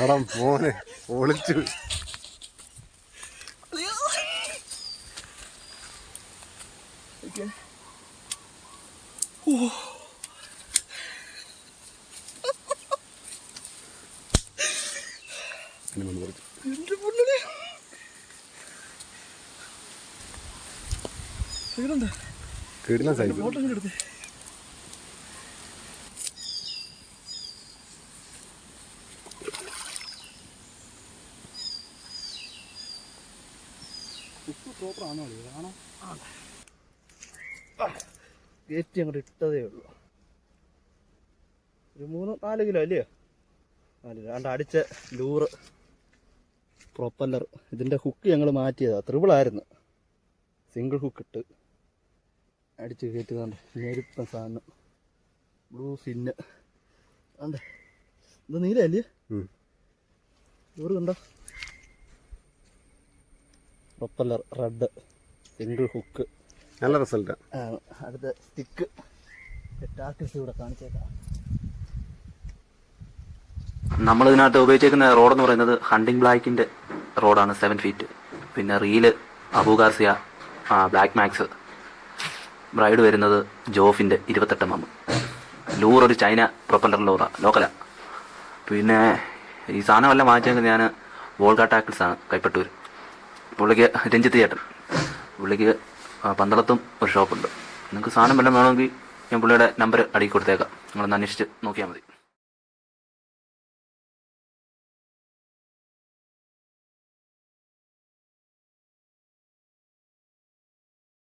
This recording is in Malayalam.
എടാ പോനെ ഒളിച്ചു ഫോട്ടോ സൈസ് പ്രോപ്പർ ആണോ കാണാം കയറ്റി അങ്ങോട്ട് ഇട്ടതേ ഉള്ളൂ. ഒരു മൂന്ന് നാല് കിലോ അല്ലയോ നാല് കിലോ. അണ്ട് അടിച്ച ലൂറ് പ്രൊപ്പല്ലർ ഇതിന്റെ ഹുക്ക് ഞങ്ങൾ മാറ്റിയതാണ് ത്രിബിളായിരുന്നു സിംഗിൾ ഹുക്ക് ഇട്ട് അടിച്ച് കയറ്റുന്നുണ്ട് നേരിപ്പം സാധനം. ബ്ലൂ ഫിന്ന് ഉണ്ട് ഇത് നീലല്ലേ. ലൂറ് കണ്ടോ? പ്രൊപ്പല്ലർ റെഡ് സിംഗിൾ ഹുക്ക് നല്ല റിസൾട്ട് ആണ് അടുത്ത സ്റ്റിക്ക് ടാക്കിസ് ഇവിടെ കാണിച്ചേക്കാം. നമ്മൾ ഇതിനകത്ത് ഉപയോഗിച്ചേക്കുന്ന റോഡ് എന്ന് പറയുന്നത് ഹണ്ടിങ് ബ്ലാക്കിന്റെ റോഡാണ് സെവൻ ഫീറ്റ് പിന്നെ reel Abu Garcia black max braid വരുന്നത് ജോഫിന്റെ ഇരുപത്തെട്ട് എം ലൂർ ഒരു ചൈന പ്രൊപ്പല്ലർ ലൂറ ലോക്കല പിന്നെ ഈ സാധനമെല്ലാം വാങ്ങിച്ചേക്കുന്നത് ഞാൻ വോൾഗ ടാക്കിൾസ് ആണ് കൈപ്പട്ടൂർ പുള്ളിക്ക് രഞ്ജിത്ത് ചേട്ടൻ. പുള്ളിക്ക് പന്തളത്തും ഒരു ഷോപ്പുണ്ട്. നിങ്ങൾക്ക് സാധനം വല്ലതും വേണമെങ്കിൽ ഞാൻ പുള്ളിയുടെ നമ്പർ അടിക്കൊടുത്തേക്കാം നിങ്ങളൊന്ന് അന്വേഷിച്ച് നോക്കിയാൽ മതി.